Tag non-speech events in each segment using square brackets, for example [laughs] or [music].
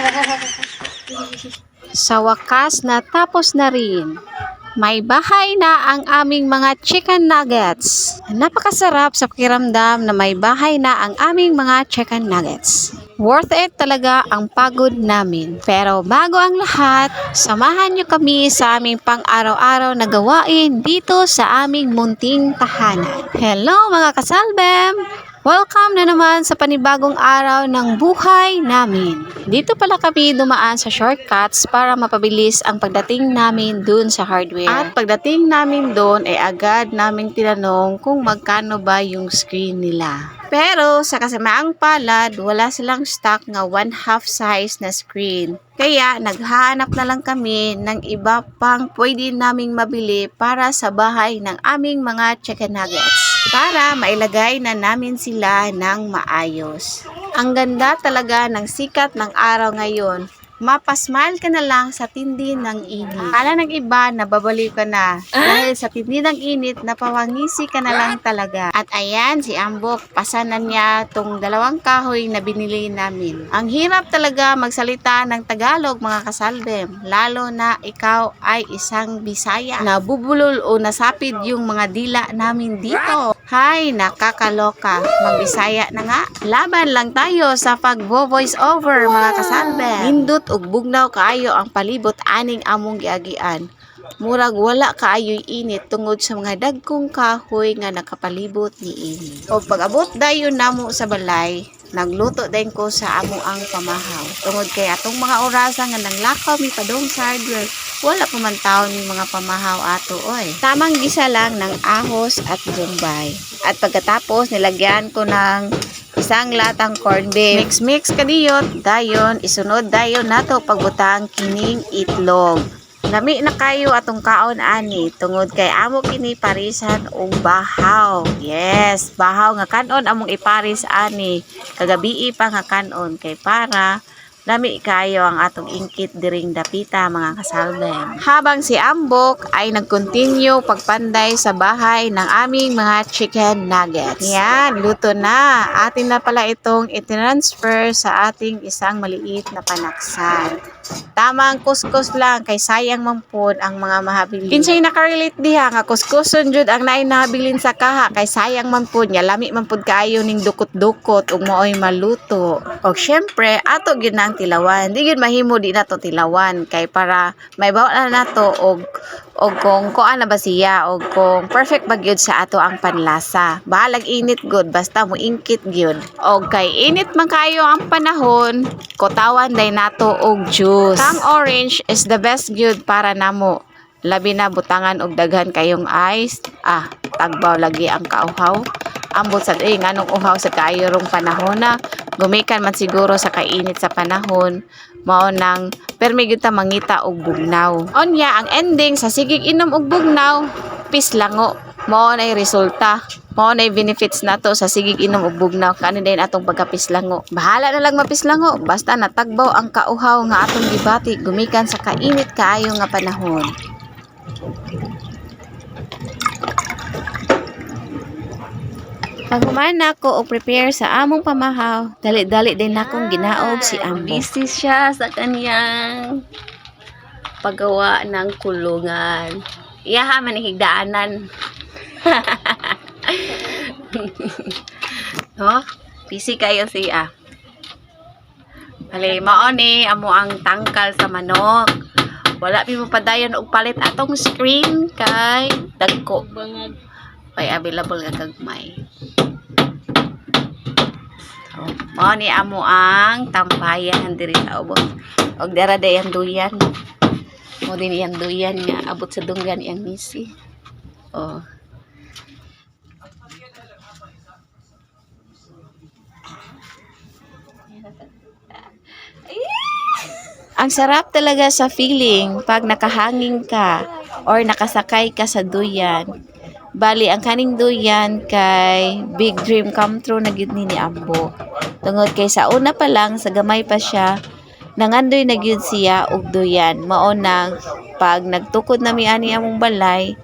[laughs] Sa wakas natapos na rin. May bahay na ang aming mga chicken nuggets. Napakasarap sa pakiramdam na may bahay na ang aming mga chicken nuggets. Worth it talaga ang pagod namin. Pero bago ang lahat, samahan niyo kami sa aming pang-araw-araw na gawain dito sa aming munting tahanan. Hello mga kasalbem! Welcome na naman sa panibagong araw ng buhay namin. Dito pala kami dumaan sa shortcuts para mapabilis ang pagdating namin dun sa hardware. At pagdating namin dun ay agad namin tinanong kung magkano ba yung screen nila. Pero sa kasamaang palad, wala silang stock nga one half size na screen. Kaya naghahanap na lang kami ng iba pang pwede naming mabili para sa bahay ng aming mga chicken nuggets. Para mailagay na namin sila ng maayos. Ang ganda talaga ng sikat ng araw ngayon. Mapasmile ka na lang sa tindi ng init. Kala ng iba, nababaliw ka na. Dahil sa tindi ng init, napawangisi ka na lang talaga. At ayan, si Ambok, pasanan niya tong dalawang kahoy na binili namin. Ang hirap talaga magsalita ng Tagalog, mga kasalbem. Lalo na ikaw ay isang Bisaya. Nabubulol o nasapid yung mga dila namin dito. Hay, nakakaloka. Magbisaya na nga. Laban lang tayo sa pag-voice over, mga kasalbem. Nindot ug bugnaw kaayo ang palibot aning among giagian. Murag wala kaayoy init tungod sa mga dagkong kahoy nga nakapalibot ni ini. O pag-abot dayon namo sa balay, nagluto din ko sa amo ang pamahaw. Tungod kay atong mga orasa nga nanglakaw mi padong sa hardware, wala pa man taon yung mga pamahaw ato oy. Tamang gisa lang ng ahos at bombay. At pagkatapos nilagyan ko ng isang latang corned beef. Mix mix kadiyot, dayon isunod dayon nato pagbutang kining itlog. Nami na kayo atong kaon ani tungod kay amo kini parisan og bahaw. Yes, bahaw nga kanon among iparis ani. Kagabi pa nga kanon kay para Lami kayo ang atong ingkit diring dapita mga kasalbem. Habang si Ambok ay nag-continue pagpanday sa bahay ng aming mga chicken nuggets. Yan, luto na. Atin na pala itong itinransfer sa ating isang maliit na panaksan. Tamang kuskus lang kay sayang man pod ang mga mahabilin. Kinsay nakarelate diha nga kuskuson jud ang naay nahabilin sa kaha kay sayang man pod nya lami man pod kaayo ning dukot-dukot ug maoy maluto. Og syempre ato gyud na ang tilawan. Di gyud mahimo di nato tilawan kay para may bawal na nato og og kung kuan na ba siya og kung perfect ba gyud sa ato ang panlasa. Bahalag init good basta mo ingkit gyud. Og kay init man kayo ang panahon, kotawan day nato og juice. Tang orange is the best gyud para namo. Labi na butangan og daghan kayong ice. Ah, tagbaw lagi ang kauhaw. Ambot sa eh, nganong uhaw sa kayo rong panahon na gumikan man siguro sa kainit sa panahon mao nang permi mangita og bugnaw. Onya ang ending sa sigig inom og bugnaw, pislango. Mao na resulta. Mao na benefits nato sa sigig inom og bugnaw kani din atong pagkapislango. Bahala na lang mapislango basta natagbaw ang kauhaw nga atong gibati gumikan sa kainit kaayo nga panahon. Pag humana ko og prepare sa among pamahaw, dali-dali din akong ginaog si Ambo. Busy siya sa kanyang paggawa ng kulungan. Iyaha man ang higdaanan. [laughs] no? Busy kayo siya. Bali, mao ni amo ang tangkal sa manok. Wala pi mo padayon og palit atong screen kay dagko. Kay available nga gagmay. So, mao ni amo ang tampayan diri sa ubos. Og dara day ang duyan. Mo din iyang duyan nga abot sa dunggan iyang misi. Oh. Ang sarap talaga sa feeling pag nakahanging ka or nakasakay ka sa duyan. Bali, ang kaning duyan kay big dream come true na gid ni Ambo. Tungod kay sa una pa lang, sa gamay pa siya, nangandoy na gyud siya og duyan. Mao nang pag nagtukod na mi ani among balay,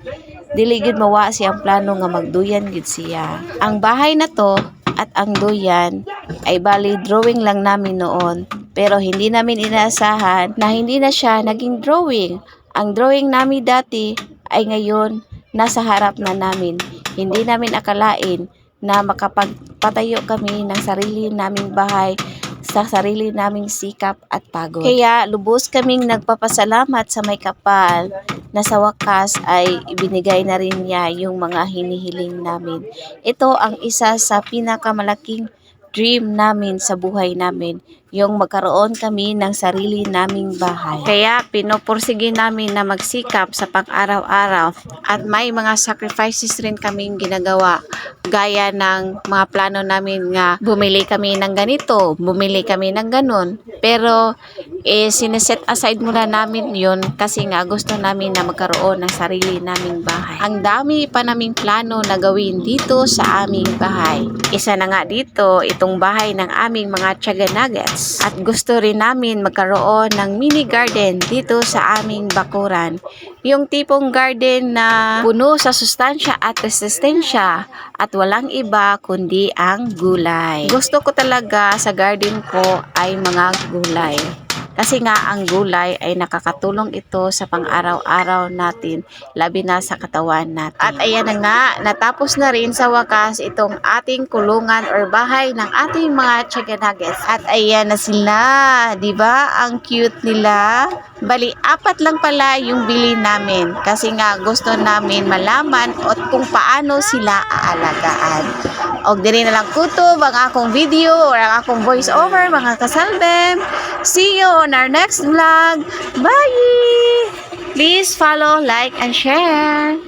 dili gyud mawa siyang plano nga magduyan gyud siya. Ang bahay na to at ang duyan ay bali drawing lang namin noon Pero hindi namin inaasahan na hindi na siya naging drawing. Ang drawing namin dati ay ngayon nasa harap na namin. Hindi namin akalain na makapagpatayo kami ng sarili naming bahay sa sarili naming sikap at pagod. Kaya lubos kaming nagpapasalamat sa may kapal na sa wakas ay ibinigay na rin niya yung mga hinihiling namin. Ito ang isa sa pinakamalaking dream namin sa buhay namin, yung magkaroon kami ng sarili naming bahay. Kaya pinoporsige namin na magsikap sa pang-araw-araw at may mga sacrifices rin kaming ginagawa gaya ng mga plano namin nga bumili kami ng ganito, bumili kami ng ganun. Pero eh, sineset aside muna namin yun kasi nga gusto namin na magkaroon ng sarili naming bahay. Ang dami pa naming plano na gawin dito sa aming bahay. Isa na nga dito, itong bahay ng aming mga tiyaga nuggets. At gusto rin namin magkaroon ng mini garden dito sa aming bakuran. Yung tipong garden na puno sa sustansya at resistensya at walang iba kundi ang gulay. Gusto ko talaga sa garden ko ay mga gulay. Kasi nga ang gulay ay nakakatulong ito sa pang-araw-araw natin, labi na sa katawan natin. At ayan na nga, natapos na rin sa wakas itong ating kulungan or bahay ng ating mga chicken nuggets. At ayan na sila, di ba? Ang cute nila. Bali, apat lang pala yung bili namin kasi nga gusto namin malaman at kung paano sila aalagaan. Og diri na lang kutob ang akong video or ang akong voice over mga kasaldem. See you on our next vlog. Bye! Please follow, like, and share.